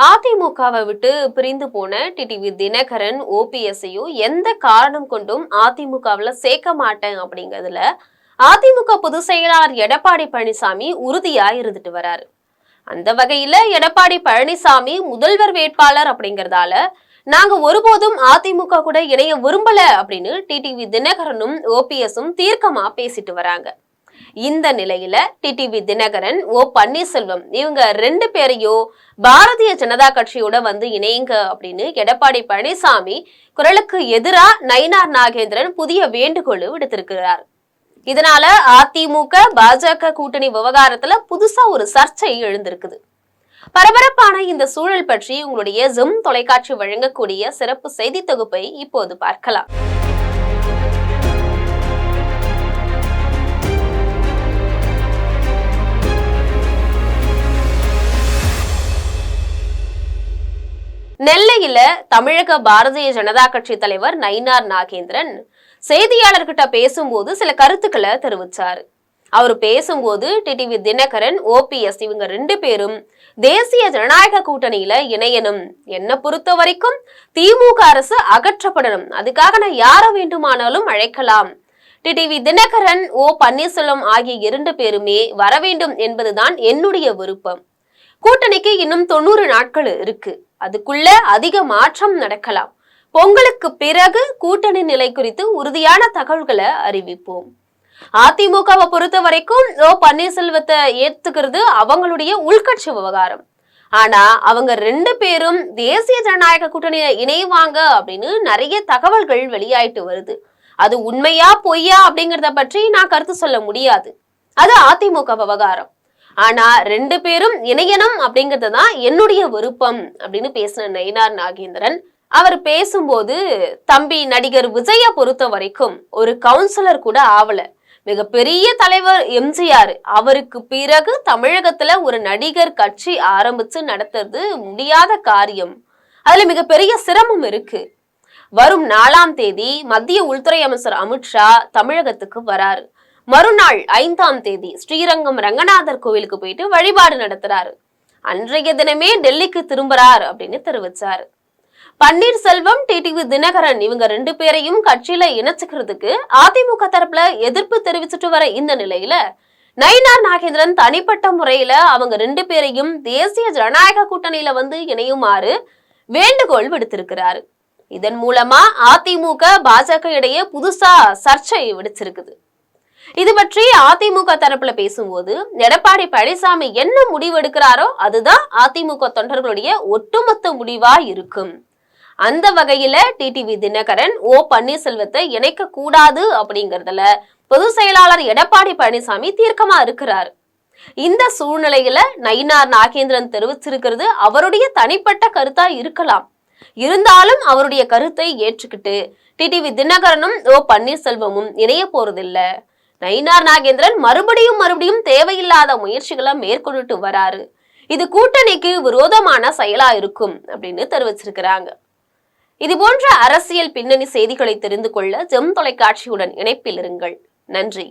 அதிமுகவை விட்டு பிரிந்து போன டிடிவி தினகரன் ஓபிஎஸ்ஐயும் எந்த காரணம் கொண்டும் அதிமுகவில் சேர்க்க மாட்டேன் அப்படிங்கிறதுல அதிமுக பொதுச் செயலாளர் எடப்பாடி பழனிசாமி உறுதியா இருந்துட்டு வராரு. அந்த வகையில எடப்பாடி பழனிசாமி முதல்வர் வேட்பாளர் அப்படிங்கறதால நாங்க ஒருபோதும் அதிமுக கூட இணைய விரும்பல அப்படின்னு டிடிவி தினகரனும் ஓபிஎஸும் தீர்க்கமா பேசிட்டு வராங்க. இந்த நிலையில டிடிவி தினகரன் ஓ பன்னீர்செல்வம் இவங்க ரெண்டு பேரையும் பாரதிய ஜனதா கட்சியோட வந்து இணையுங்க அப்படின்னு எடப்பாடி பழனிசாமி குரலுக்கு எதிராக நயினார் நாகேந்திரன் புதிய வேண்டுகோள் விடுத்திருக்கிறார். இதனால அதிமுக பாஜக கூட்டணி விவகாரத்துல புதுசா ஒரு சர்ச்சை எழுந்திருக்குது. பரபரப்பான இந்த சூழல் பற்றி உங்களுடைய ஜிம் தொலைக்காட்சி வழங்கக்கூடிய சிறப்பு செய்தி தொகுப்பை இப்போது பார்க்கலாம். நெல்லையில தமிழக பாரதிய ஜனதா கட்சி தலைவர் நயினார் நாகேந்திரன் செய்தியாளர்கிட்ட பேசும்போது சில கருத்துக்களை தெரிவிச்சாரு. அவர் பேசும்போது டிடிவி தினகரன் ஓபிஎஸ் இவங்க ரெண்டு பேரும் தேசிய ஜனநாயக கூட்டணியில இணையணும். என்ன பொறுத்த வரைக்கும் திமுக அரசு அகற்றப்படணும். அதுக்காக நான் யார வேண்டுமானாலும் அழைக்கலாம். டிடிவி தினகரன் ஓ பன்னீர்செல்வம் ஆகிய இரண்டு பேருமே வர வேண்டும் என்பதுதான் என்னுடைய விருப்பம். கூட்டணிக்கு இன்னும் தொண்ணூறு நாட்கள் இருக்கு. அதுக்குள்ள அதிக மாற்றம் நடக்கலாம். பொங்கலுக்கு பிறகு கூட்டணி நிலை குறித்து உறுதியான தகவல்களை அறிவிப்போம். அதிமுகவை பொறுத்த வரைக்கும் ஓ பன்னீர்செல்வத்தை ஏத்துக்கிறது அவங்களுடைய உள்கட்சி விவகாரம். ஆனா அவங்க ரெண்டு பேரும் தேசிய ஜனநாயக கூட்டணியை இணைவாங்க அப்படின்னு நிறைய தகவல்கள் வெளியாயிட்டு வருது. அது உண்மையா பொய்யா அப்படிங்கறத பற்றி நான் கருத்து சொல்ல முடியாது. அது அதிமுக விவகாரம். ஆனா ரெண்டு பேரும் இணையணும் அப்படிங்கிறது தான் என்னுடைய விருப்பம் அப்படின்னு பேசின நயினார் நாகேந்திரன். அவர் பேசும்போது தம்பி நடிகர் விஜய பொறுத்த வரைக்கும் ஒரு கவுன்சிலர் கூட ஆவல. மிகப்பெரிய தலைவர் எம்ஜிஆர். அவருக்கு பிறகு தமிழகத்துல ஒரு நடிகர் கட்சி ஆரம்பிச்சு நடத்துறது முடியாத காரியம். அதுல மிகப்பெரிய சிரமம் இருக்கு. வரும் நாலாம் தேதி மத்திய உள்துறை அமைச்சர் அமித்ஷா தமிழகத்துக்கு வராரு. மறுநாள் ஐந்தாம் தேதி ஸ்ரீரங்கம் ரங்கநாதர் கோவிலுக்கு போயிட்டு வழிபாடு நடத்துறாரு. அன்றைய தினமே டெல்லிக்கு திரும்புறார் அப்படின்னு தெரிவிச்சாரு. பன்னீர்செல்வம் டிடிவி தினகரன் இவங்க ரெண்டு பேரையும் கட்சியில இணைச்சுக்கிறதுக்கு அதிமுக தரப்புல எதிர்ப்பு தெரிவிச்சுட்டு வர இந்த நிலையில நயினார் நாகேந்திரன் தனிப்பட்ட முறையில அவங்க ரெண்டு பேரையும் தேசிய ஜனநாயக கூட்டணியில வந்து இணையுமாறு வேண்டுகோள் விடுத்திருக்கிறாரு. இதன் மூலமா அதிமுக பாஜக இடையே புதுசா சர்ச்சை விடுச்சிருக்குது. இது பற்றி அதிமுக தரப்புல பேசும்போது எடப்பாடி பழனிசாமி என்ன முடிவு எடுக்கிறாரோ அதுதான் அதிமுக தொண்டர்களுடைய ஒட்டுமொத்த முடிவா இருக்கும். அந்த வகையில டிடிவி தினகரன் ஓ பன்னீர்செல்வத்தை இணைக்க கூடாது அப்படிங்கறதுல பொதுச் செயலாளர் எடப்பாடி பழனிசாமி தீர்க்கமா இருக்கிறார். இந்த சூழ்நிலையில நயினார் நாகேந்திரன் தெரிவிச்சிருக்கிறது அவருடைய தனிப்பட்ட கருத்தா இருக்கலாம். இருந்தாலும் அவருடைய கருத்தை ஏற்றுக்கிட்டு டிடிவி தினகரனும் ஓ பன்னீர்செல்வமும் இணைய போறதில்லை. நயினார் நாகேந்திரன் மறுபடியும் மறுபடியும் தேவையில்லாத முயற்சிகளை மேற்கொண்டுட்டு வராரு. இது கூட்டணிக்கு விரோதமான செயலா இருக்கும் அப்படின்னு தெரிவிச்சிருக்கிறாங்க. இது போன்ற அரசியல் பின்னணி செய்திகளை தெரிந்து கொள்ள ஜெம் தொலைக்காட்சியுடன் இணைப்பில் இருங்கள். நன்றி.